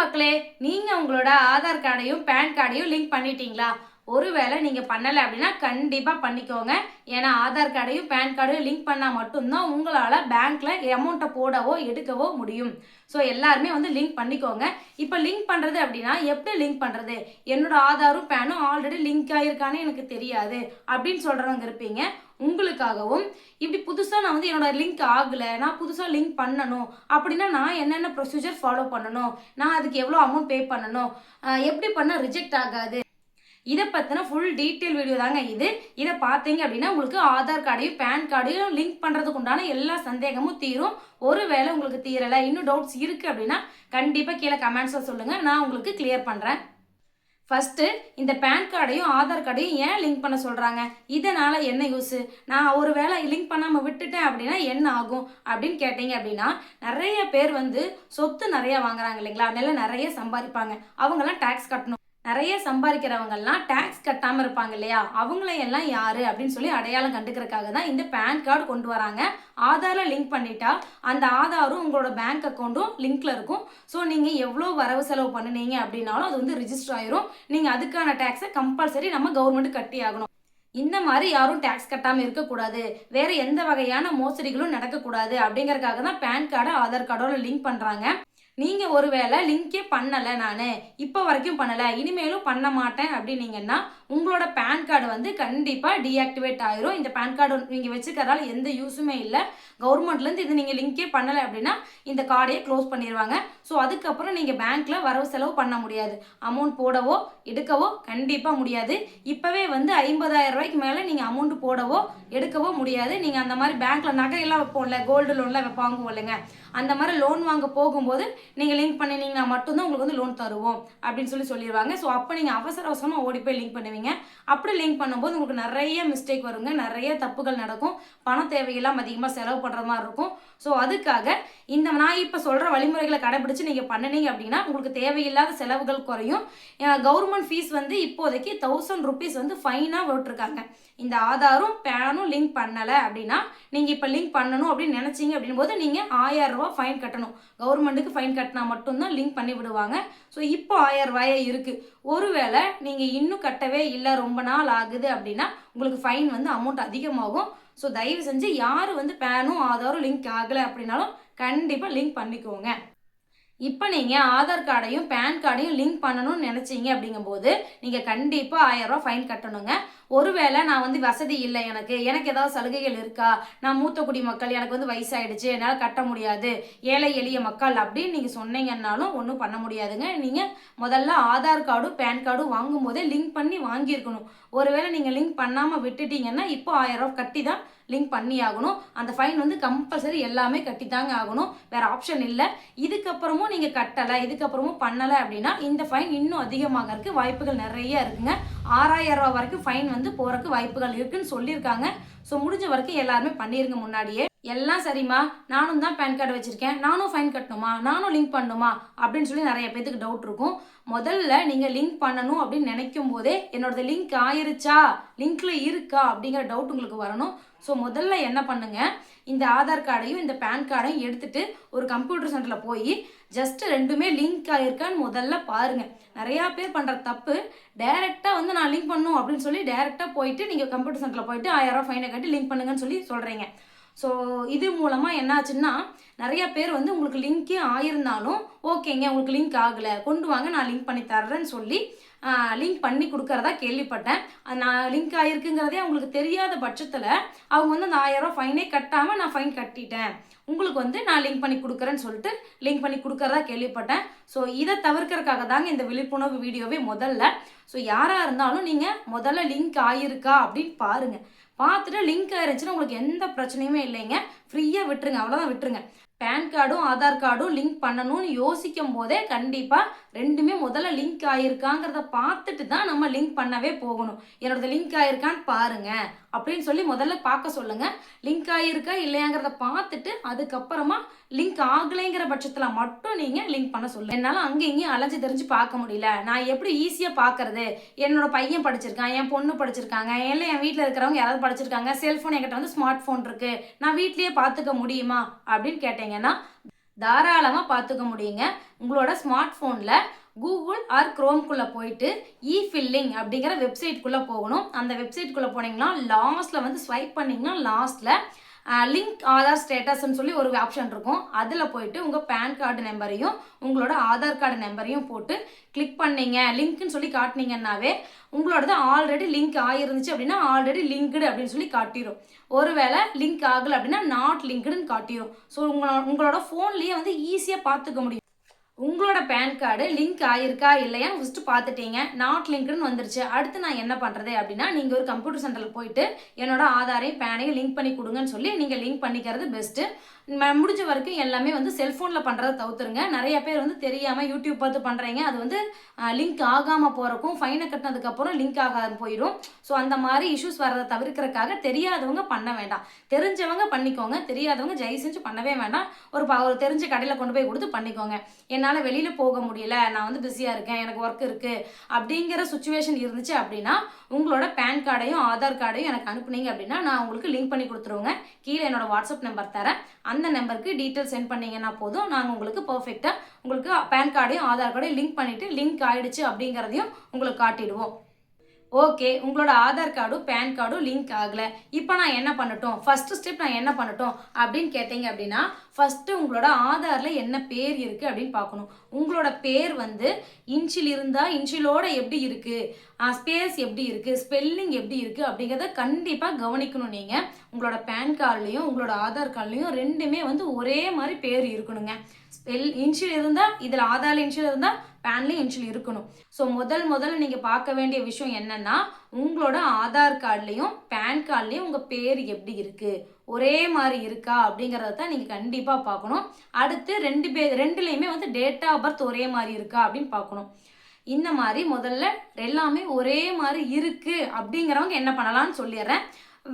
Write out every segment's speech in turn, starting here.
மக்களே நீங்கள் உங்களோட ஆதார் கார்டையும் பேன் கார்டையும் லிங்க் பண்ணிட்டீங்களா? ஒருவேளை நீங்கள் பண்ணலை அப்படின்னா கண்டிப்பாக பண்ணிக்கோங்க. ஏன்னா ஆதார் கார்டையும் பேன் கார்டையும் லிங்க் பண்ணால் மட்டும்தான் உங்களால் பேங்க்கில் அமௌண்ட்டை போடவோ எடுக்கவோ முடியும். ஸோ எல்லாருமே வந்து லிங்க் பண்ணிக்கோங்க. இப்போ லிங்க் பண்ணுறது அப்படின்னா எப்படி லிங்க் பண்ணுறது என்னோட ஆதாரும் பேனும் ஆல்ரெடி லிங்க் ஆகிருக்கான்னு எனக்கு தெரியாது. அப்படின்னு சொல்கிறவங்க இருப்பீங்க. உங்களுக்காகவும் இப்படி புதுசாக நான் வந்து என்னோடய லிங்க் ஆகலை நான் புதுசாக லிங்க் பண்ணணும் அப்படின்னா நான் என்னென்ன ப்ரொசீஜர் ஃபாலோ பண்ணணும் நான் அதுக்கு எவ்வளோ அமௌண்ட் பே பண்ணணும் எப்படி பண்ணால் ரிஜெக்ட் ஆகாது? இதை பற்றின ஃபுல் டீட்டெயில் வீடியோ தாங்க இது. இதை பார்த்தீங்க அப்படின்னா உங்களுக்கு ஆதார் கார்டையும் பேன் கார்டையும் லிங்க் பண்ணுறதுக்கு உண்டான எல்லா சந்தேகமும் தீரும். ஒரு வேளை உங்களுக்கு தீரலை இன்னும் டவுட்ஸ் இருக்குது அப்படின்னா கண்டிப்பாக கீழே கமெண்ட்ஸில் சொல்லுங்கள் நான் உங்களுக்கு கிளியர் பண்ணுறேன் ஃபஸ்ட்டு இந்த பேன் கார்டையும் ஆதார் கார்டையும் ஏன் லிங்க் பண்ண சொல்கிறாங்க இதனால் என்ன யூஸு நான் ஒரு வேளை லிங்க் பண்ணாமல் விட்டுட்டேன் அப்படின்னா என்ன ஆகும்? அப்படின்னு கேட்டீங்க அப்படின்னா நிறைய பேர் வந்து சொத்து நிறையா வாங்குறாங்க இல்லைங்களா? அதனால நிறைய சம்பாதிப்பாங்க. அவங்கெல்லாம் டேக்ஸ் கட்டணும். நிறைய சம்பாதிக்கிறவங்கெல்லாம் டேக்ஸ் கட்டாமல் இருப்பாங்க இல்லையா? அவங்களையெல்லாம் யாரு? அப்படின்னு சொல்லி அடையாளம் கண்டுக்கிறதுக்காக தான் இந்த பேன் கார்டு கொண்டு வராங்க. ஆதாரில் லிங்க் பண்ணிட்டா அந்த ஆதாரும் உங்களோட பேங்க் அக்கௌண்ட்டும் லிங்க்ல இருக்கும். ஸோ நீங்கள் எவ்வளோ வரவு செலவு பண்ணுனீங்க அப்படின்னாலும் அது வந்து ரிஜிஸ்டர் ஆயிரும். நீங்கள் அதுக்கான டேக்ஸை கம்பல்சரி நம்ம கவர்மெண்ட் கட்டி ஆகணும். இந்த மாதிரி யாரும் டேக்ஸ் கட்டாமல் இருக்கக்கூடாது. வேறு எந்த வகையான மோசடிகளும் நடக்கக்கூடாது. அப்படிங்கறக்காக தான் பேன் கார்டை ஆதார் கார்டோட லிங்க் பண்ணுறாங்க நீங்கள் ஒருவேளை லிங்கே பண்ணலை நான் இப்போ வரைக்கும் பண்ணலை இனிமேலும் பண்ண மாட்டேன் அப்படின்னீங்கன்னா உங்களோட பேன் கார்டு வந்து கண்டிப்பாக டீஆக்டிவேட் ஆயிரும். இந்த பேன் கார்டு நீங்கள் வச்சுக்கிறதால எந்த யூஸுமே இல்லை. கவர்மெண்ட்லேருந்து இது நீங்கள் லிங்கே பண்ணலை அப்படின்னா இந்த கார்டையே க்ளோஸ் பண்ணிடுவாங்க ஸோ அதுக்கப்புறம் நீங்கள் பேங்க்கில் வரவு செலவு பண்ண முடியாது. அமௌண்ட் போடவோ எடுக்கவோ கண்டிப்பாக முடியாது. இப்போவே வந்து ஐம்பதாயிரம் ரூபாய்க்கு மேலே நீங்கள் அமௌண்ட் போடவோ எடுக்கவோ முடியாது. நீங்கள் அந்த மாதிரி பேங்க்கில் நகையெல்லாம் வைப்போம்ல கோல்டு லோன்லாம் வைப்பாங்க இல்லைங்க. அந்த மாதிரி லோன் வாங்க போகும்போது நீங்கள் லிங்க் பண்ணினீங்கன்னா மட்டும்தான் உங்களுக்கு வந்து லோன் தருவோம் அப்படின்னு சொல்லி சொல்லிடுவாங்க ஸோ அப்போ நீங்கள் அவசர அவசரமாக ஓடி போய் லிங்க் பண்ணுவீங்க. அப்படி லிங்க் பண்ணும்போது உங்களுக்கு நிறைய மிஸ்டேக் வருங்க. நிறைய தப்புகள் நடக்கும். பண தேவையெல்லாம் அதிகமாக செலவு பண்ணுற மாதிரி இருக்கும். ஸோ அதுக்காக இந்த நான் இப்போ சொல்கிற வழிமுறைகளை கடைபிடிச்சு நீங்கள் பண்ணினீங்க அப்படின்னா உங்களுக்கு தேவையில்லாத செலவுகள் குறையும். கவர்மெண்ட் ஃபீஸ் வந்து இப்போதைக்கு தௌசண்ட் ருபீஸ் வந்து ஃபைனாக விட்டுருக்காங்க இந்த ஆதாரும் பேனும் லிங்க் பண்ணலை அப்படின்னா நீங்கள் இப்போ லிங்க் பண்ணணும் அப்படின்னு நினச்சிங்க அப்படின் போது நீங்கள் ஆயிரரூபா ஃபைன் கட்டணும். கவர்மெண்ட்டுக்கு ஃபைன் கட்டினா மட்டும்தான் லிங்க் பண்ணி விடுவாங்க. ஸோ இப்போ ஆயிரம் ரூபாயே இருக்குது ஒருவேளை நீங்கள் இன்னும் கட்டவே இல்லை ரொம்ப நாள் ஆகுது அப்படின்னா உங்களுக்கு ஃபைன் வந்து அமௌண்ட் அதிகமாகும். ஸோ தயவு செஞ்சு யார் வந்து பேனும் ஆதாரும் லிங்க் ஆகலை அப்படின்னாலும் கண்டிப்பாக லிங்க் பண்ணிக்கோங்க. இப்போ நீங்கள் ஆதார் கார்டையும் பேன் கார்டையும் லிங்க் பண்ணணும்னு நினச்சிங்க அப்படிங்கும்போது நீங்கள் கண்டிப்பாக ஆயிரரூவா ஃபைன் கட்டணுங்க. ஒருவேளை நான் வந்து வசதி இல்லை எனக்கு. எனக்கு ஏதாவது சலுகைகள் இருக்கா? நான் மூத்த குடிமக்கள் எனக்கு வந்து வயசாயிடுச்சு என்னால் கட்ட முடியாது. ஏழை எளிய மக்கள் அப்படின்னு நீங்கள் சொன்னீங்கன்னாலும் ஒன்றும் பண்ண முடியாதுங்க. நீங்கள் முதல்ல ஆதார் கார்டும் பேன் கார்டும் வாங்கும் போதே லிங்க் பண்ணி வாங்கியிருக்கணும். ஒருவேளை நீங்கள் லிங்க் பண்ணாமல் விட்டுட்டீங்கன்னா இப்போ ஆயிரரூவா கட்டி தான் லிங்க் பண்ணி ஆகணும் அந்த ஃபைன் வந்து கம்பல்சரி எல்லாமே கட்டி தாங்க ஆகணும். வேற ஆப்ஷன் இல்லை. இதுக்கப்புறமும் நீங்கள் கட்டலை இதுக்கப்புறமும் பண்ணலை அப்படின்னா இந்த ஃபைன் இன்னும் அதிகமாகறதுக்கு வாய்ப்புகள் நிறைய இருக்குங்க. ஆறாயிரம் ரூபா வரைக்கும் ஃபைன் வந்து போறதுக்கு வாய்ப்புகள் இருக்குன்னு சொல்லியிருக்காங்க. ஸோ முடிஞ்ச வரைக்கும் எல்லாருமே பண்ணிருங்க முன்னாடியே. எல்லாம் சரிம்மா. நானும் தான் பேன் கார்டு வச்சுருக்கேன். நானும் ஃபைன் கட்டணுமா? நானும் லிங்க் பண்ணணுமா? அப்படின்னு சொல்லி நிறைய பேத்துக்கு டவுட் இருக்கும். முதல்ல நீங்கள் லிங்க் பண்ணணும் அப்படின்னு நினைக்கும் போதே என்னோடது லிங்க் ஆயிருச்சா? லிங்க்ல இருக்கா? அப்படிங்கிற டவுட் உங்களுக்கு வரணும். ஸோ முதல்ல என்ன பண்ணுங்க? இந்த ஆதார் கார்டையும் இந்த பேன் கார்டையும் எடுத்துட்டு ஒரு கம்ப்யூட்டர் சென்டரில் போய் ஜஸ்ட் ரெண்டுமே லிங்க் ஆகிருக்கான்னு முதல்ல பாருங்க. நிறையா பேர் பண்ணுற தப்பு டைரெக்டாக வந்து நான் லிங்க் பண்ணும் அப்படின்னு சொல்லி டைரெக்டாக போயிட்டு நீங்கள் கம்ப்யூட்டர் சென்டரில் போயிட்டு ஆயிரம் ஃபைனை கட்டி லிங்க் பண்ணுங்கன்னு சொல்லி சொல்கிறீங்க ஸோ இது மூலமாக என்னாச்சுன்னா நிறைய பேர் வந்து உங்களுக்கு லிங்க்கே ஆயிருந்தாலும் ஓகேங்க உங்களுக்கு லிங்க் ஆகலை. கொண்டு வாங்க நான் லிங்க் பண்ணி தர்றேன்னு சொல்லி லிங்க் பண்ணி கொடுக்கறதா கேள்விப்பட்டேன். அது நான் லிங்க் ஆகிருக்குங்கிறதே அவங்களுக்கு தெரியாத பட்சத்தில் அவங்க வந்து அந்த ஆயிரம் ஃபைனே கட்டாமல் நான் ஃபைன் கட்டிட்டேன். உங்களுக்கு வந்து நான் லிங்க் பண்ணி கொடுக்குறேன்னு சொல்லிட்டு லிங்க் பண்ணி கொடுக்கறதா கேள்விப்பட்டேன். ஸோ இதை தவிர்க்கறதுக்காக தாங்க இந்த விழிப்புணர்வு வீடியோவே முதல்ல. ஸோ யாராக இருந்தாலும் நீங்கள் முதல்ல லிங்க் ஆகிருக்கா அப்படின்னு பாருங்கள் பார்த்துட்டு லிங்க் ஆயிருந்துச்சுன்னா உங்களுக்கு எந்த பிரச்சனையுமே இல்லைங்க. ஃப்ரீயாக விட்டுருங்க. அவ்வளோதான் விட்டுருங்க. பேன் கார்டும் ஆதார் கார்டும் லிங்க் பண்ணணும்னு யோசிக்கும் போதே கண்டிப்பாக ரெண்டுமே முதல்ல லிங்க் ஆகிருக்காங்கிறத பார்த்துட்டு தான் நம்ம லிங்க் பண்ணவே போகணும். என்னோடது லிங்க் ஆகிருக்கான்னு பாருங்கள் அப்படின்னு சொல்லி முதல்ல பார்க்க சொல்லுங்க. லிங்க் ஆகியிருக்கா இல்லையாங்கிறத பார்த்துட்டு அதுக்கப்புறமா லிங்க் ஆகலைங்கிற பட்சத்தில் மட்டும் நீங்கள் லிங்க் பண்ண சொல்லுங்க. என்னால் அங்கே இங்கேயும் அலைஞ்சு தெரிஞ்சு பார்க்க முடியல. நான் எப்படி ஈஸியாக பார்க்கறது? என்னோட பையன் படிச்சிருக்கான் என் பொண்ணு படிச்சிருக்காங்க இல்லை என் வீட்டில் இருக்கிறவங்க யாராவது படிச்சிருக்காங்க செல்ஃபோன் என்கிட்ட வந்து ஸ்மார்ட் ஃபோன் இருக்கு. நான் வீட்லேயே பார்த்துக்க முடியுமா? அப்படின்னு கேட்டீங்கன்னா தாராளமாக பார்த்துக்க முடியுங்க. உங்களோட ஸ்மார்ட் ஃபோனில் கூகுள் ஆர் குரோம்குள்ளே போயிட்டு இ ஃபில்லிங் அப்படிங்கிற வெப்சைட்குள்ளே போகணும். அந்த வெப்சைட்குள்ளே போனீங்கன்னா லாஸ்ட்டில் வந்து ஸ்வைப் பண்ணிங்கன்னா லாஸ்ட்டில் லிங்க் ஆதார் ஸ்டேட்டஸ்ன்னு சொல்லி ஒரு ஆப்ஷன் இருக்கும். அதில் போயிட்டு உங்கள் பேன் கார்டு நம்பரையும் உங்களோட ஆதார் கார்டு நம்பரையும் போட்டு கிளிக் பண்ணீங்க. லிங்க்னு சொல்லி காட்டினீங்கன்னாவே உங்களோடது ஆல்ரெடி லிங்க் ஆகிருந்துச்சு அப்படின்னா ஆல்ரெடி லிங்க்டு அப்படின்னு சொல்லி காட்டிடும் ஒருவேளை லிங்க் ஆகலை அப்படின்னா நாட் லிங்க்டுன்னு காட்டிடும் ஸோ உங்களோட உங்களோட ஃபோன்லேயே வந்து ஈஸியாக பார்த்துக்க முடியும். உங்களோட பேன் கார்டு லிங்க் ஆகிருக்கா இல்லையா? ஃபஸ்ட்டு பார்த்துட்டீங்க. நாட் லிங்க்னு வந்துருச்சு. அடுத்து நான் என்ன பண்ணுறது அப்படின்னா நீங்கள் ஒரு கம்ப்யூட்டர் சென்டரில் போயிட்டு என்னோட ஆதாரையும் பேனையும் லிங்க் பண்ணி கொடுங்கன்னு சொல்லி நீங்கள் லிங்க் பண்ணிக்கிறது பெஸ்ட்டு முடிஞ்ச வரைக்கும் எல்லாமே வந்து செல்ஃபோனில் பண்ணுறதை தவிர்த்துருங்க. நிறைய பேர் வந்து தெரியாமல் யூடியூப் பார்த்து பண்ணுறீங்க அது வந்து லிங்க் ஆகாமல் போகிறக்கும் ஃபைனை கட்டினதுக்கப்புறம் லிங்க் ஆகாமல் போயிடும். ஸோ அந்த மாதிரி இஷ்யூஸ் வர்றதை தவிர்க்கிறதுக்காக தெரியாதவங்க பண்ண வேண்டாம். தெரிஞ்சவங்க பண்ணிக்கோங்க. தெரியாதவங்க ஜெய் செஞ்சு பண்ணவே வேண்டாம். ஒரு ப ஒரு தெரிஞ்ச கடையில் கொண்டு போய் கொடுத்து பண்ணிக்கோங்க. என்னால் வெளியில் போக முடியல நான் வந்து பிஸியாக இருக்கேன் எனக்கு ஒர்க் இருக்குது அப்படிங்கிற சுச்சுவேஷன் இருந்துச்சு அப்படின்னா உங்களோட பேன் கார்டையும் ஆதார் கார்டையும் எனக்கு அனுப்புனீங்க அப்படின்னா நான் உங்களுக்கு லிங்க் பண்ணி கொடுத்துருவோங்க. கீழே என்னோட வாட்ஸ்அப் நம்பர் தரேன். அந்த நம்பருக்கு டீட்டெயில் சென்ட் பண்ணீங்கன்னா போதும். நாங்கள் உங்களுக்கு பர்ஃபெக்டாக உங்களுக்கு பேன் கார்டையும் ஆதார் கார்டையும் லிங்க் பண்ணிவிட்டு லிங்க் ஆகிடுச்சு அப்படிங்கிறதையும் உங்களுக்கு காட்டிடுவோம். ஓகே உங்களோட ஆதார் கார்டும் பேன் கார்டும் லிங்க் ஆகலை. இப்போ நான் என்ன பண்ணட்டும்? ஃபஸ்ட்டு ஸ்டெப் நான் என்ன பண்ணட்டும்? அப்படின்னு கேட்டீங்க அப்படின்னா ஃபஸ்ட்டு உங்களோட ஆதாரில் என்ன பேர் இருக்குது அப்படின்னு பார்க்கணும். உங்களோட பேர் வந்து இன்ச்சில் இருந்தால் இன்ச்சிலோட எப்படி இருக்குது ஸ்பேஸ் எப்படி இருக்குது ஸ்பெல்லிங் எப்படி இருக்குது அப்படிங்கிறத கண்டிப்பாக கவனிக்கணும் நீங்கள் உங்களோட பேன் கார்ட்லேயும் உங்களோட ஆதார் கார்ட்லேயும் ரெண்டுமே வந்து ஒரே மாதிரி பேர் இருக்கணுங்க. ஸ்பெல் இன்ச்சில் இருந்தால் இதில் ஆதார் இன்ச்சில் இருந்தால் பேன்லேயும் இன்ஷியல் இருக்கணும். ஸோ முதல் முதல்ல நீங்கள் பார்க்க வேண்டிய விஷயம் என்னென்னா உங்களோட ஆதார் கார்ட்லேயும் பேன் கார்ட்லேயும் உங்கள் பேர் எப்படி இருக்குது ஒரே மாதிரி இருக்கா? அப்படிங்கிறத தான் நீங்கள் கண்டிப்பாக பார்க்கணும். அடுத்து ரெண்டு பேர் ரெண்டுலேயுமே வந்து டேட் ஆஃப் பர்த் ஒரே மாதிரி இருக்கா அப்படின்னு பார்க்கணும். இந்த மாதிரி முதல்ல எல்லாமே ஒரே மாதிரி இருக்குது அப்படிங்கிறவங்க என்ன பண்ணலாம்னு சொல்லிடுறேன்.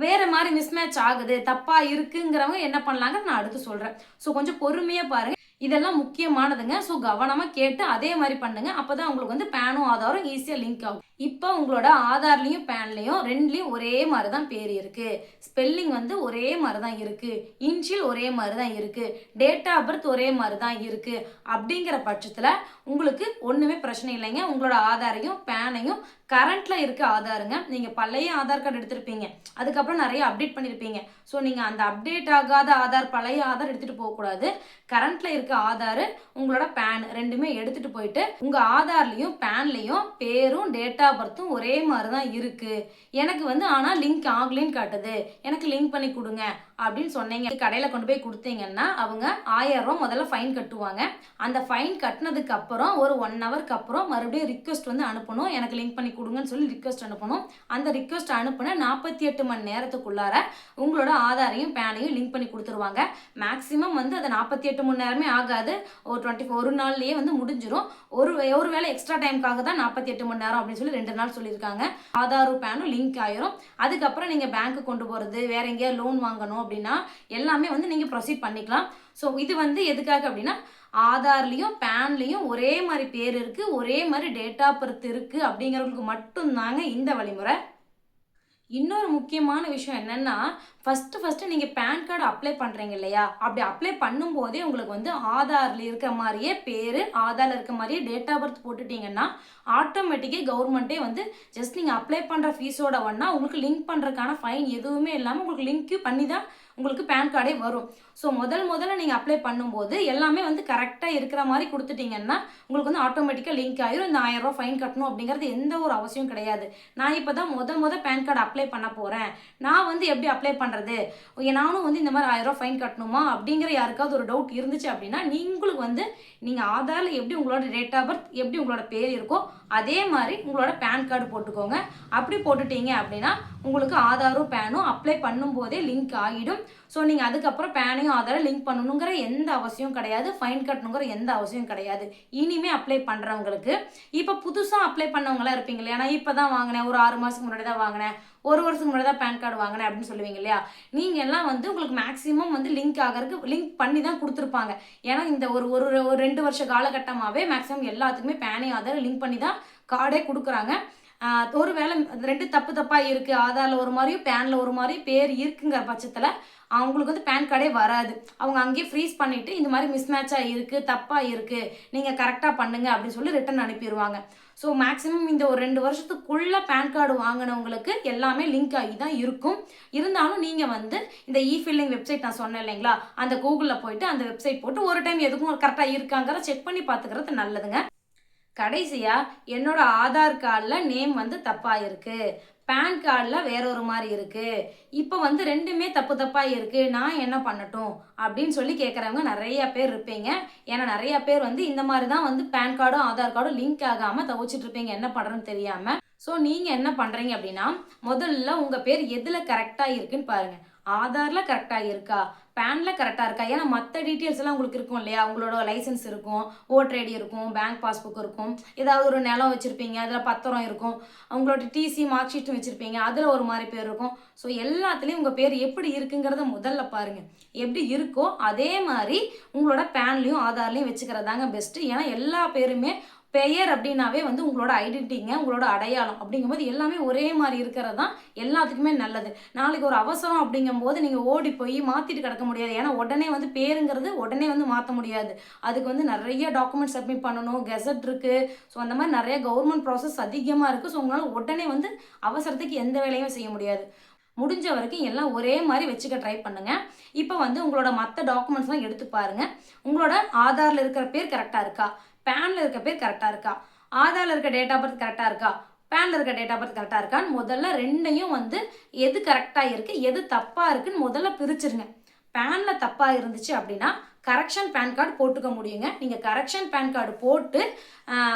வேறு மாதிரி மிஸ்மேட்ச் ஆகுது தப்பாக இருக்குங்கிறவங்க என்ன பண்ணலாங்க நான் அடுத்து சொல்கிறேன் ஸோ கொஞ்சம் பொறுமையாக பாருங்கள் இதெல்லாம் முக்கியமானதுங்க. ஸோ கவனமாக கேட்டு அதே மாதிரி பண்ணுங்க. அப்போ தான் உங்களுக்கு வந்து பேனும் ஆதாரம் ஈஸியாக லிங்க் ஆகும். இப்போ உங்களோட ஆதார்லேயும் பேன்லேயும் ரெண்டுலேயும் ஒரே மாதிரி தான் பேர் இருக்குது ஸ்பெல்லிங் வந்து ஒரே மாதிரி தான் இருக்குது இன்ஷியல் ஒரே மாதிரி தான் இருக்குது டேட் ஆஃப் பர்த் ஒரே மாதிரி தான் இருக்குது அப்படிங்கிற பட்சத்தில் உங்களுக்கு ஒன்றுமே பிரச்சனை இல்லைங்க. உங்களோட ஆதாரையும் பேனையும் கரண்ட்டில் இருக்க ஆதாருங்க. நீங்கள் பழைய ஆதார் கார்டு எடுத்திருப்பீங்க. அதுக்கப்புறம் நிறைய அப்டேட் பண்ணியிருப்பீங்க ஸோ நீங்கள் அந்த அப்டேட் ஆகாத ஆதார் பழைய ஆதார் எடுத்துகிட்டு போகக்கூடாது. கரண்ட்டில் இருக்க ஆதார் உங்களோட பேன் ரெண்டுமே எடுத்துகிட்டு போயிட்டு உங்கள் ஆதார்லேயும் பேன்லேயும் பேரும் டேட் ஆஃப் பர்த்தும் ஒரே மாதிரி தான் இருக்குது எனக்கு வந்து ஆனால் லிங்க் ஆகலின்னு காட்டுது. எனக்கு லிங்க் பண்ணி கொடுங்க. அப்படின்னு சொன்னீங்க. கடையில் கொண்டு போய் கொடுத்தீங்கன்னா அவங்க ஆயிரம் ரூபா முதல்ல ஃபைன் கட்டுவாங்க. அந்த ஃபைன் கட்டினதுக்கு அப்புறம் ஒரு ஒன் ஹவருக்கு அப்புறம் மறுபடியும் ரிக்வஸ்ட் வந்து அனுப்பணும். எனக்கு லிங்க் பண்ணி கொடுங்கன்னு சொல்லி ரிக்வஸ்ட் அனுப்பணும். அந்த ரிக்வஸ்ட் அனுப்புன நாற்பத்தி எட்டு மணி நேரத்துக்குள்ளார உங்களோட ஆதாரையும் பேனையும் லிங்க் பண்ணி கொடுத்துருவாங்க. மேக்ஸிமம் வந்து அது நாற்பத்தி எட்டு மணி நேரமே ஆகாது. ஒரு டுவெண்ட்டி ஒரு நாள்லேயே வந்து முடிஞ்சிடும் ஒரு ஒரு வேளை எக்ஸ்ட்ரா டைமுக்காக தான் நாற்பத்தி எட்டு மணி நேரம் அப்படின்னு சொல்லி ரெண்டு நாள் சொல்லியிருக்காங்க. ஆதாரும் பேனும் லிங்க் ஆயிரும். அதுக்கப்புறம் நீங்கள் பேங்க்கு கொண்டு போகிறது வேற எங்கேயாவது லோன் வாங்கணும் அப்படின்னா எல்லாமே வந்து நீங்கள் ப்ரொசீட் பண்ணிக்கலாம். ஸோ இது வந்து எதுக்காக அப்படின்னா ஆதார்லேயும் பேன்லேயும் ஒரே மாதிரி பேர் இருக்குது ஒரே மாதிரி டேட் ஆஃப் பர்த் இருக்குது அப்படிங்கிறவங்களுக்கு மட்டும்தாங்க இந்த வழிமுறை. இன்னொரு முக்கியமான விஷயம் என்னென்னா ஃபஸ்ட்டு ஃபஸ்ட்டு நீங்கள் பேன் கார்டு அப்ளை பண்ணுறீங்க இல்லையா? அப்படி அப்ளை பண்ணும்போதே உங்களுக்கு வந்து ஆதாரில் இருக்க மாதிரியே பேர் ஆதாரில் இருக்க மாதிரியே டேட் ஆஃப் பர்த் போட்டுட்டீங்கன்னா ஆட்டோமேட்டிக்கே கவர்மெண்ட்டே வந்து ஜஸ்ட் நீங்கள் அப்ளை பண்ணுற ஃபீஸோட ஒன்றா உங்களுக்கு லிங்க் பண்ணுறதுக்கான ஃபைன் எதுவுமே இல்லாமல் உங்களுக்கு லிங்க்கு பண்ணி தான் உங்களுக்கு பேன் கார்டே வரும். ஸோ முதல் முதல்ல நீங்கள் அப்ளை பண்ணும்போது எல்லாமே வந்து கரெக்டாக இருக்கிற மாதிரி கொடுத்துட்டீங்கன்னா உங்களுக்கு வந்து ஆட்டோமேட்டிக்காக லிங்க் ஆயிரும். இந்த ஆயிரம் ரூபா ஃபைன் கட்டணும் அப்படிங்கிறது எந்த ஒரு அவசியம் கிடையாது. நான் இப்போ தான் முத முத பேன் கார்டு அப்ளை பண்ண போகிறேன் நான் வந்து எப்படி அப்ளை பண்ணுறது நானும் வந்து இந்த மாதிரி ஆயிரம் ரூபா ஃபைன் கட்டணுமா? அப்படிங்கிற யாருக்காவது ஒரு டவுட் இருந்துச்சு அப்படின்னா நீங்களுக்கு வந்து நீங்கள் ஆதாரில் எப்படி உங்களோட டேட் ஆஃப் பர்த் எப்படி உங்களோட பேர் இருக்கோ அதே மாதிரி உங்களோட பேன் கார்டு போட்டுக்கோங்க. அப்படி போட்டுட்டீங்க அப்படின்னா உங்களுக்கு ஆதாரும் பேனும் அப்ளை பண்ணும்போதே லிங்க் ஆகிடும். ஸோ நீங்கள் அதுக்கப்புறம் பேனையும் ஆதாரம் லிங்க் பண்ணணுங்கிற எந்த அவசியம் கிடையாது. ஃபைன் கட்டணுங்கிற எந்த அவசியம் கிடையாது. இனிமே அப்ளை பண்ணுறவங்களுக்கு இப்போ புதுசாக அப்ளை பண்ணவங்களாம் இருப்பீங்க இல்லையா? நான் இப்போ தான் வாங்கினேன் ஒரு ஆறு மாதத்துக்கு முன்னாடி தான் வாங்கினேன் ஒரு வருஷத்துக்கு முன்னாடி தான் பேன் கார்டு வாங்கினேன் அப்படின்னு சொல்லுவீங்க இல்லையா? நீங்கள் எல்லாம் வந்து உங்களுக்கு மேக்ஸிமம் வந்து லிங்க் ஆகிறதுக்கு லிங்க் பண்ணி தான் கொடுத்துருப்பாங்க. ஏன்னா இந்த ஒரு ஒரு ஒரு ரெண்டு வருஷ காலகட்டமாகவே மேக்ஸிமம் எல்லாத்துக்குமே பேனையும் ஆதாரம் லிங்க் பண்ணி தான் கார்டே கொடுக்குறாங்க. ஒரு வேளை ரெண்டு தப்பு தப்பாக இருக்குது ஆதாரில் ஒரு மாதிரியும் பேனில் ஒரு மாதிரியும் பேர் இருக்குங்கிற பட்சத்தில் அவங்களுக்கு வந்து பேன் கார்டே வராது. அவங்க அங்கேயே ஃப்ரீஸ் பண்ணிவிட்டு இந்த மாதிரி மிஸ்மேட்சாக இருக்குது தப்பாக இருக்குது நீங்கள் கரெக்டாக பண்ணுங்க அப்படின்னு சொல்லி ரிட்டன் அனுப்பிடுவாங்க ஸோ மேக்ஸிமம் இந்த ஒரு ரெண்டு வருஷத்துக்குள்ளே பேன் கார்டு வாங்கினவங்களுக்கு எல்லாமே லிங்க் ஆகி தான் இருக்கும். இருந்தாலும் நீங்கள் வந்து இந்த இ ஃபில்லிங் வெப்சைட் நான் சொன்னேன் இல்லைங்களா? அந்த கூகுளில் போயிட்டு அந்த வெப்சைட் போட்டு ஒரு டைம் எதுக்கும் கரெக்டாக இருக்காங்கிற செக் பண்ணி பார்த்துக்கிறது நல்லதுங்க. கடைசியாக என்னோட ஆதார் கார்டில் நேம் வந்து தப்பாக இருக்குது பேன் கார்டில் வேற ஒரு மாதிரி இருக்குது இப்போ வந்து ரெண்டுமே தப்பு தப்பாக இருக்குது நான் என்ன பண்ணட்டும்? அப்படின்னு சொல்லி கேட்குறவங்க நிறைய பேர் இருப்பீங்க. ஏன்னா நிறைய பேர் வந்து இந்த மாதிரி தான் வந்து பேன் கார்டும் ஆதார் கார்டும் லிங்க் ஆகாமல் தவிச்சிட்டு இருப்பீங்க. என்ன பண்ணுறேன்னு தெரியாமல் ஸோ நீங்கள் என்ன பண்ணுறீங்க அப்படின்னா முதல்ல உங்கள் பேர் எதில் கரெக்டாக இருக்குன்னு பாருங்கள் ஆதாரில் கரெக்டாக இருக்கா? பேனில் கரெக்டாக இருக்கா? ஏன்னா மற்ற டீட்டெயில்ஸ் எல்லாம் உங்களுக்கு இருக்கும் இல்லையா? உங்களோட லைசன்ஸ் இருக்கும் ஓட்டர் ஐடி இருக்கும் பேங்க் பாஸ்புக் இருக்கும். ஏதாவது ஒரு நிலம் வச்சுருப்பீங்க அதில் பத்திரம் இருக்கும். உங்களோட டிசி மார்க் ஷீட்டும் வச்சுருப்பீங்க அதில் ஒரு மாதிரி பேர் இருக்கும். ஸோ எல்லாத்துலேயும் உங்கள் பேர் எப்படி இருக்குங்கிறத முதல்ல பாருங்கள் எப்படி இருக்கோ அதே மாதிரி உங்களோட பேன்லேயும் ஆதார்லேயும் வச்சுக்கிறதாங்க பெஸ்ட்டு ஏன்னா எல்லா பேருமே பெயர் அப்படின்னாவே வந்து உங்களோட ஐடென்டிட்டிங்க உங்களோட அடையாளம் அப்படிங்கும்போது எல்லாமே ஒரே மாதிரி இருக்கிறது தான் எல்லாத்துக்குமே நல்லது. நாளைக்கு ஒரு அவசரம் அப்படிங்கும்போது நீங்கள் ஓடி போய் மாற்றிட்டு கிடக்க முடியாது. ஏன்னா உடனே வந்து பேருங்கிறது உடனே வந்து மாற்ற முடியாது. அதுக்கு வந்து நிறைய டாக்குமெண்ட் சப்மிட் பண்ணணும் கெசட் இருக்குது ஸோ அந்த மாதிரி நிறைய கவர்மெண்ட் ப்ராசஸ் அதிகமாக இருக்குது ஸோ உங்களால் உடனே வந்து அவசரத்துக்கு எந்த வேலையும் செய்ய முடியாது. முடிஞ்ச வரைக்கும் எல்லாம் ஒரே மாதிரி வச்சுக்க ட்ரை பண்ணுங்கள் இப்போ வந்து உங்களோட மற்ற டாக்குமெண்ட்ஸ்லாம் எடுத்து பாருங்கள் உங்களோட ஆதாரில் இருக்கிற பேர் கரெக்டாக இருக்கா? பேனில் இருக்க பேர் கரெக்டாக இருக்கா? ஆதாரில் இருக்க டேட் ஆஃப் பர்த் கரெக்டாக இருக்கா? பேனில் இருக்க டேட் ஆஃப் பர்த் கரெக்டாக இருக்கான்னு முதல்ல ரெண்டையும் வந்து எது கரெக்டாக இருக்குது எது தப்பாக இருக்குன்னு முதல்ல பிரிச்சிருங்க. பேனில் தப்பாக இருந்துச்சு அப்படின்னா கரெக்ஷன் பேன் கார்டு போட்டுக்க முடியுங்க. நீங்கள் கரெக்ஷன் பேன் கார்டு போட்டு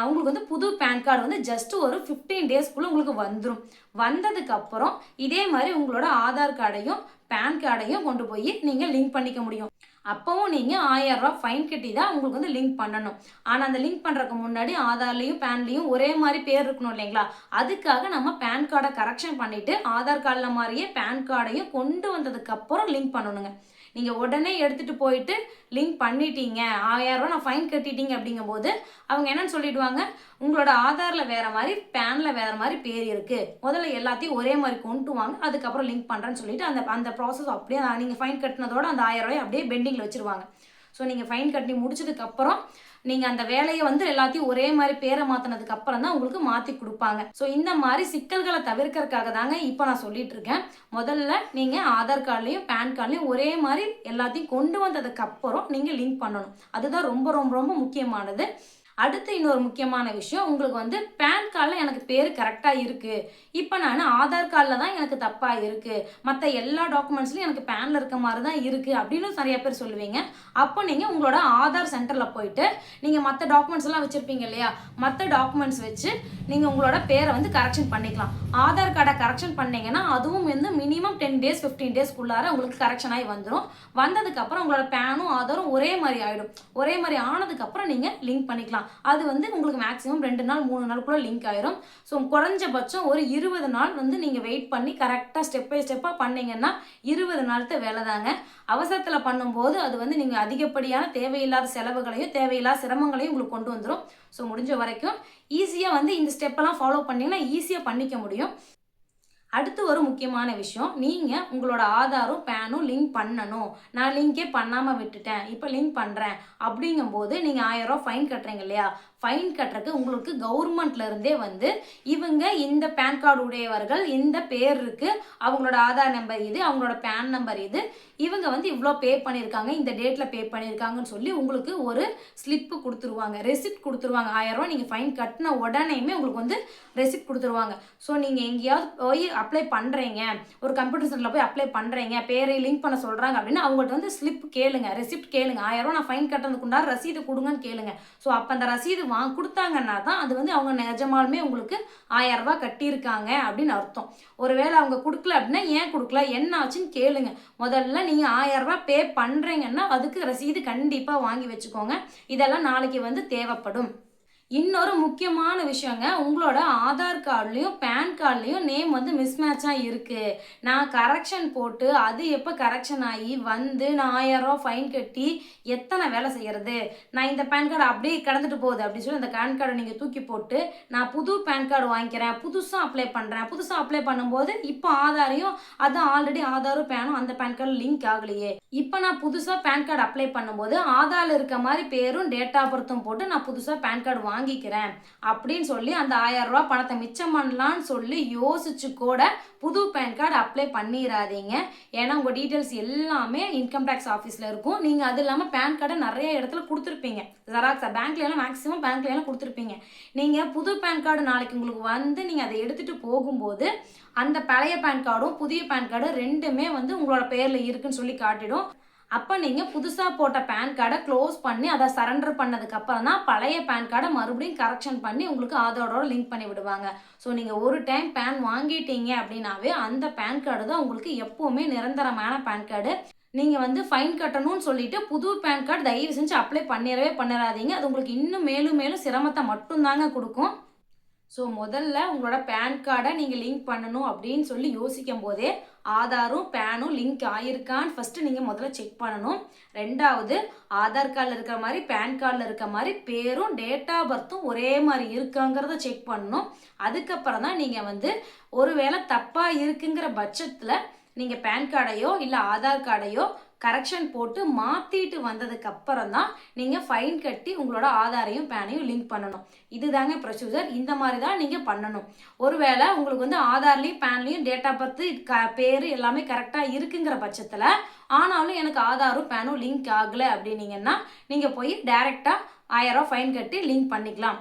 உங்களுக்கு வந்து புது பேன் கார்டு வந்து ஜஸ்ட் ஒரு ஃபிஃப்டீன் டேஸ்க்குள்ளே உங்களுக்கு வந்துடும் வந்ததுக்கப்புறம் இதே மாதிரி உங்களோட ஆதார் கார்டையும் பேன் கார்டையும் கொண்டு போய் நீங்கள் லிங்க் பண்ணிக்க முடியும். அப்போவும் நீங்கள் ஆயிரரூவா ஃபைன் கட்டி தான் உங்களுக்கு வந்து லிங்க் பண்ணணும். ஆனால் அந்த லிங்க் பண்ணுறதுக்கு முன்னாடி ஆதார்லேயும் பேன்லேயும் ஒரே மாதிரி பேர் இருக்கணும் இல்லைங்களா? அதுக்காக நம்ம பேன் கார்டை கரெக்ஷன் பண்ணிவிட்டு ஆதார் கார்டில் மாதிரியே பேன் கார்டையும் கொண்டு வந்ததுக்கப்புறம் லிங்க் பண்ணணுங்க. நீங்கள் உடனே எடுத்துகிட்டு போயிட்டு லிங்க் பண்ணிட்டீங்க. ஆயிரரூவா நான் ஃபைன் கட்டிட்டீங்க அப்படிங்கும்போது அவங்க என்னன்னு சொல்லிடுவாங்க உங்களோட ஆதாரில் வேறு மாதிரி பேனில் வேறு மாதிரி பேர் இருக்குது முதல்ல எல்லாத்தையும் ஒரே மாதிரி கொண்டு வாங்க அதுக்கப்புறம் லிங்க் பண்ணுறேன்னு சொல்லிட்டு அந்த அந்த ப்ராசஸ் அப்படியே நீங்கள் ஃபைன் கட்டினதோட அந்த ஆயிரம் ரூபாய் அப்படியே பெண்டிங்கில் வச்சுருவாங்க. ஸோ நீங்கள் ஃபைன் கட்டி முடிச்சதுக்கப்புறம் நீங்கள் அந்த வேலையை வந்து எல்லாத்தையும் ஒரே மாதிரி பேரை மாற்றினதுக்கு அப்புறம் தான் உங்களுக்கு மாற்றி கொடுப்பாங்க. ஸோ இந்த மாதிரி சிக்கல்களை தவிர்க்கறதுக்காக தாங்க இப்போ நான் சொல்லிட்டு இருக்கேன். முதல்ல நீங்கள் ஆதார் கார்டுலையும் பேன் கார்டுலையும் ஒரே மாதிரி எல்லாத்தையும் கொண்டு வந்ததுக்கப்புறம் நீங்கள் லிங்க் பண்ணணும். அதுதான் ரொம்ப ரொம்ப ரொம்ப முக்கியமானது. அடுத்து இன்னொரு முக்கியமான விஷயம் உங்களுக்கு வந்து பேன் கார்டில் எனக்கு பேர் கரெக்டாக இருக்குது இப்போ நான் ஆதார் கார்டில் தான் எனக்கு தப்பாக இருக்குது மற்ற எல்லா டாக்குமெண்ட்ஸ்லையும் எனக்கு பேனில் இருக்க மாதிரி தான் இருக்குது அப்படின்னு நிறைய பேர் சொல்லுவீங்க. அப்போ நீங்கள் உங்களோட ஆதார் சென்டரில் போயிட்டு நீங்கள் மற்ற டாக்குமெண்ட்ஸ் எல்லாம் வச்சுருப்பீங்க இல்லையா? மற்ற டாக்குமெண்ட்ஸ் வச்சு நீங்கள் உங்களோட பேரை வந்து கரெக்ஷன் பண்ணிக்கலாம். ஆதார் கார்டை கரெக்ஷன் பண்ணீங்கன்னா அதுவும் வந்து மினிமம் டென் டேஸ் ஃபிஃப்டீன் டேஸ்க்குள்ளார உங்களுக்கு கரெக்ஷன் ஆகி வந்துடும் வந்ததுக்கப்புறம் உங்களோட பேனும் ஆதாரும் ஒரே மாதிரி ஆகிடும் ஒரே மாதிரி ஆனதுக்கப்புறம் நீங்கள் லிங்க் பண்ணிக்கலாம். அது வந்து உங்களுக்கு மேக்ஸிமம் ரெண்டு நாள் மூணு நாளுக்குள்ள லிங்க் ஆயிரும். ஸோ குறைஞ்சபட்சம் ஒரு இருபது நாள் வந்து நீங்கள் வெயிட் பண்ணி கரெக்டாக ஸ்டெப் பை ஸ்டெப்பாக பண்ணீங்கன்னா இருபது நாளுக்கு வேலை தாங்க. அவசரத்தில் பண்ணும்போது அது வந்து நீங்கள் அதிகப்படியான தேவையில்லாத செலவுகளையும் தேவையில்லாத சிரமங்களையும் உங்களுக்கு கொண்டு வந்துடும் ஸோ முடிஞ்ச வரைக்கும் ஈஸியாக வந்து இந்த ஸ்டெப்பெல்லாம் ஃபாலோ பண்ணிங்கன்னா ஈஸியாக பண்ணிக்க முடியும். அடுத்து ஒரு முக்கியமான விஷயம் நீங்கள் உங்களோட ஆதாரும் பேனும் லிங்க் பண்ணணும். நான் லிங்கே பண்ணாமல் விட்டுட்டேன் இப்போ லிங்க் பண்ணுறேன் அப்படிங்கும்போது நீங்கள் ஆயிரம் ரூபா ஃபைன் கட்டுறீங்க இல்லையா? ஃபைன் கட்டுறதுக்கு உங்களுக்கு கவர்மெண்ட்லேருந்தே வந்து இவங்க இந்த பேன் கார்டு உடையவர்கள் இந்த பேர் இருக்குது அவங்களோட ஆதார் நம்பர் இது அவங்களோட பேன் நம்பர் இது இவங்க வந்து இவ்வளோ பே பண்ணியிருக்காங்க இந்த டேட்டில் பே பண்ணியிருக்காங்கன்னு சொல்லி உங்களுக்கு ஒரு ஸ்லிப்பு கொடுத்துருவாங்க ரெசிப்ட் கொடுத்துருவாங்க. ஆயிரரூவா நீங்கள் ஃபைன் கட்டின உடனேயுமே உங்களுக்கு வந்து ரெசிப்ட் கொடுத்துருவாங்க. ஸோ நீங்கள் எங்கேயாவது போய் அப்ளை பண்ணுறீங்க ஒரு கம்ப்யூட்டர் சென்டரில் போய் அப்ளை பண்ணுறீங்க பேரை லிங்க் பண்ண சொல்கிறாங்க அப்படின்னா அவங்கள்ட்ட வந்து ஸ்லிப் கேளுங்க ரெசிப்ட் கேளுங்க. ஆயிரம் நான் ஃபைன் கட்டுறதுக்குண்டார ரசீது கொடுங்கன்னு கேளுங்க. ஸோ அப்போ அந்த ரசீது வாங்க கொடுத்தாங்கன்னா தான் அது வந்து அவங்க நிஜமாலுமே உங்களுக்கு ஆயரரூபா கட்டியிருக்காங்க அப்படின்னு அர்த்தம். ஒருவேளை அவங்க கொடுக்கல அப்படின்னா ஏன் கொடுக்கல? என்ன ஆச்சுன்னு கேளுங்க. முதல்ல நீங்கள் ஆயரரூபா பே பண்ணுறீங்கன்னா அதுக்கு ரசீது கண்டிப்பாக வாங்கி வச்சுக்கோங்க. இதெல்லாம் நாளைக்கு வந்து தேவைப்படும். இன்னொரு முக்கியமான விஷயங்க உங்களோட ஆதார் கார்டுலையும் பேன் கார்டுலையும் நேம் வந்து மிஸ்மேட்சாக இருக்குது நான் கரெக்ஷன் போட்டு அது எப்போ கரெக்ஷன் ஆகி வந்து நான் ஆயிரம் ரூபா ஃபைன் கட்டி எத்தனை வேலை செய்கிறது நான் இந்த பேன் கார்டு அப்படியே கடந்துட்டு போகுது அப்படின்னு சொல்லி அந்த பேன் கார்டை நீங்கள் தூக்கி போட்டு நான் புது பேன் கார்டு வாங்கிக்கிறேன் புதுசாக அப்ளை பண்ணுறேன் புதுசாக அப்ளை பண்ணும்போது இப்போ ஆதாரையும் அது ஆல்ரெடி ஆதாரும் பேனும் அந்த பேன் கார்டு லிங்க் ஆகலையே. இப்போ நான் புதுசாக பேன் கார்டு அப்ளை பண்ணும்போது ஆதாரில் இருக்க மாதிரி பேரும் டேட் ஆஃப் பர்த்தும் போட்டு நான் புதுசாக பேன் கார்டு வாங்கிக்கிறேன் அப்படின்னு சொல்லி அந்த ஆயிரம் பணத்தை மிச்சம் பண்ணலான்னு சொல்லி யோசிச்சு கூட புது பேன் கார்டு அப்ளை பண்ணிடாதீங்க ஏன்னா உங்கள் டீட்டெயில்ஸ் எல்லாமே இன்கம் டேக்ஸ் ஆஃபீஸில் இருக்கும். நீங்கள் அது இல்லாமல் பேன் கார்டை நிறைய இடத்துல கொடுத்துருப்பீங்க. ஜெராக்ஸா பேங்க்ல எல்லாம் மேக்ஸிமம் பேங்க்ல எல்லாம் கொடுத்துருப்பீங்க. நீங்கள் புது பேன் கார்டு நாளைக்கு உங்களுக்கு வந்து நீங்கள் அதை எடுத்துகிட்டு போகும்போது அந்த பழைய பேன் கார்டும் புதிய பேன் கார்டும் ரெண்டுமே வந்து உங்களோட பேரில் இருக்குன்னு சொல்லி காட்டிடும். அப்போ நீங்கள் புதுசாக போட்ட பேன் கார்டை க்ளோஸ் பண்ணி அதை சரண்டர் பண்ணதுக்கப்புறம் தான் பழைய பேன் கார்டை மறுபடியும் கரெக்ஷன் பண்ணி உங்களுக்கு ஆதாரோட லிங்க் பண்ணி விடுவாங்க. ஸோ நீங்கள் ஒரு டைம் பேன் வாங்கிட்டீங்க அப்படின்னாவே அந்த பேன் கார்டு தான் உங்களுக்கு எப்போவுமே நிரந்தரமான பேன் கார்டு நீங்கள் வந்து ஃபைன் கட்டணும்னு சொல்லிட்டு புது பேன் கார்டு தயவு செஞ்சு அப்ளை பண்ணிடவே பண்ணிடாதீங்க. அது உங்களுக்கு இன்னும் மேலும் மேலும் சிரமத்தை மட்டும்தாங்க கொடுக்கும். ஸோ முதல்ல உங்களோட பேன் கார்டை நீங்கள் லிங்க் பண்ணணும் அப்படின்னு சொல்லி யோசிக்கும் போதே ஆதாரும் பேனும் லிங்க் ஆகிருக்கான்னு ஃபஸ்ட்டு நீங்கள் முதல்ல செக் பண்ணணும். ரெண்டாவது ஆதார் கார்டில் இருக்கிற மாதிரி பேன் கார்டில் இருக்க மாதிரி பேரும் டேட் ஆஃப் பர்த்தும் ஒரே மாதிரி இருக்காங்கிறத செக் பண்ணணும். அதுக்கப்புறம் தான் நீங்கள் வந்து ஒருவேளை தப்பாக இருக்குங்கிற பட்சத்தில் நீங்கள் பேன் கார்டையோ இல்லை ஆதார் கார்டையோ கரெக்ஷன் போட்டு மாற்றிட்டு வந்ததுக்கு அப்புறம் தான் நீங்கள் ஃபைன் கட்டி உங்களோட ஆதாரையும் பேனையும் லிங்க் பண்ணணும். இதுதாங்க ப்ரொசீஜர் இந்த மாதிரி தான் நீங்கள் பண்ணணும். ஒருவேளை உங்களுக்கு வந்து ஆதார்லேயும் பேன்லேயும் டேட் ஆஃப் பர்த் க பேர் எல்லாமே கரெக்டாக இருக்குங்கிற பட்சத்தில் ஆனாலும் எனக்கு ஆதாரும் பேனும் லிங்க் ஆகலை அப்படின்னீங்கன்னா நீங்கள் போய் டைரெக்டாக ஆயிரம் ஃபைன் கட்டி லிங்க் பண்ணிக்கலாம்.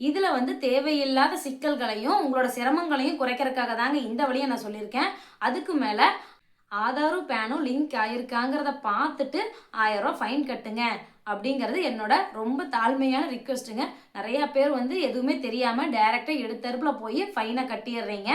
இதில் வந்து தேவையில்லாத சிக்கல்களையும் உங்களோட சிரமங்களையும் குறைக்கிறதுக்காக தாங்க இந்த வழியை நான் சொல்லியிருக்கேன். அதுக்கு மேலே ஆதாரும் பேனும் லிங்க் ஆயிருக்காங்கிறத பார்த்துட்டு ஆயிரம் ரூபா ஃபைன் கட்டுங்க. அப்படிங்கிறது என்னோட ரொம்ப தாழ்மையான ரிக்வெஸ்ட்டுங்க நிறையா பேர் வந்து எதுவுமே தெரியாமல் டைரெக்டாக எடுத்தருப்பில் போய் ஃபைனை கட்டிடுறீங்க.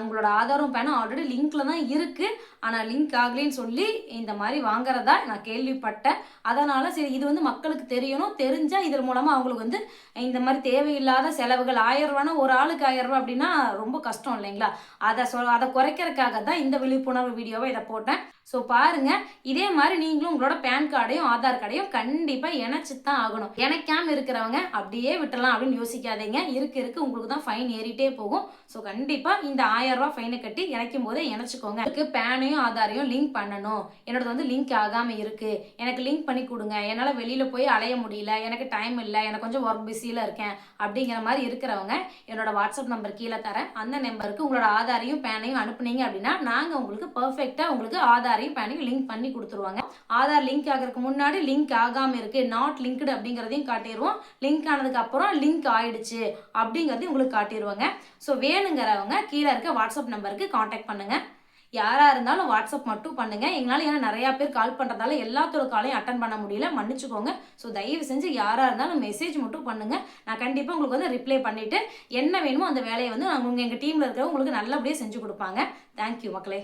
உங்களோட ஆதாரம் பேனும் ஆல்ரெடி லிங்க்கில் தான் இருக்குது ஆனால் லிங்க் ஆகலைன்னு சொல்லி இந்த மாதிரி வாங்குறதா நான் கேள்விப்பட்டேன். அதனால் சரி இது வந்து மக்களுக்கு தெரியணும். தெரிஞ்சால் இதன் மூலமாக அவங்களுக்கு வந்து இந்த மாதிரி தேவையில்லாத செலவுகள் ஆயிரம் ரூபானா ஒரு ஆளுக்கு ஆயிரம் ரூபா அப்படின்னா ரொம்ப கஷ்டம் இல்லைங்களா? அதை சொல் அதை குறைக்கிறதுக்காக தான் இந்த விழிப்புணர்வு வீடியோவை இதை போட்டேன். ஸோ பாருங்க இதே மாதிரி நீங்களும் உங்களோட பேன் கார்டையும் ஆதார் கார்டையும் கண்டிப்பாக இணைச்சி தான் ஆகணும். இணைக்காமல் இருக்கிறவங்க அப்படியே விட்டுறலாம் அப்படின்னு யோசிக்காதீங்க. இருக்க இருக்கு. உங்களுக்கு தான் ஃபைன் ஏறிட்டே போகும். ஸோ கண்டிப்பாக இந்த ஆயிரம் ரூபா ஃபைனை கட்டி இணைக்கும் போதே இணைச்சிக்கோங்க. எனக்கு பேனையும் ஆதாரையும் லிங்க் பண்ணணும். என்னோட வந்து லிங்க் ஆகாமல் இருக்கு. எனக்கு லிங்க் பண்ணி கொடுங்க. என்னால் வெளியில் போய் அலைய முடியல. எனக்கு டைம் இல்லை. எனக்கு கொஞ்சம் ஒர்க் பிஸியில் இருக்கேன். அப்படிங்கிற மாதிரி இருக்கிறவங்க என்னோட வாட்ஸ்அப் நம்பர் கீழே தரேன். அந்த நம்பருக்கு உங்களோட ஆதாரையும் பேனையும் அனுப்புனீங்க அப்படின்னா நாங்கள் உங்களுக்கு பர்ஃபெக்டாக உங்களுக்கு ஆதார் ஆதாரையும் பேனையும் லிங்க் பண்ணி கொடுத்துருவாங்க. ஆதார் லிங்க் ஆகிறதுக்கு முன்னாடி லிங்க் ஆகாமல் இருக்குது நாட் லிங்க்டு அப்படிங்கிறதையும் காட்டிடுவோம் லிங்க் ஆனதுக்கு அப்புறம் லிங்க் ஆயிடுச்சு அப்படிங்கிறதையும் உங்களுக்கு காட்டிடுவாங்க ஸோ வேணுங்கிறவங்க கீழே இருக்க வாட்ஸ்அப் நம்பருக்கு காண்டாக்ட் பண்ணுங்கள் யாராக இருந்தாலும் வாட்ஸ்அப் மட்டும் பண்ணுங்கள் எங்களால் ஏன்னா நிறையா பேர் கால் பண்ணுறதால எல்லாத்தோட காலையும் அட்டன் பண்ண முடியல. மன்னிச்சுக்கோங்க. ஸோ தயவு செஞ்சு யாராக இருந்தாலும் மெசேஜ் மட்டும் பண்ணுங்கள் நான் கண்டிப்பாக உங்களுக்கு வந்து ரிப்ளை பண்ணிவிட்டு என்ன வேணுமோ அந்த வேலையை வந்து நாங்கள் உங்கள் எங்கள் டீமில் இருக்கிறவங்க உங்களுக்கு நல்லபடியாக செஞ்சு கொடுப்பாங்க. தேங்க்யூ மக்களே.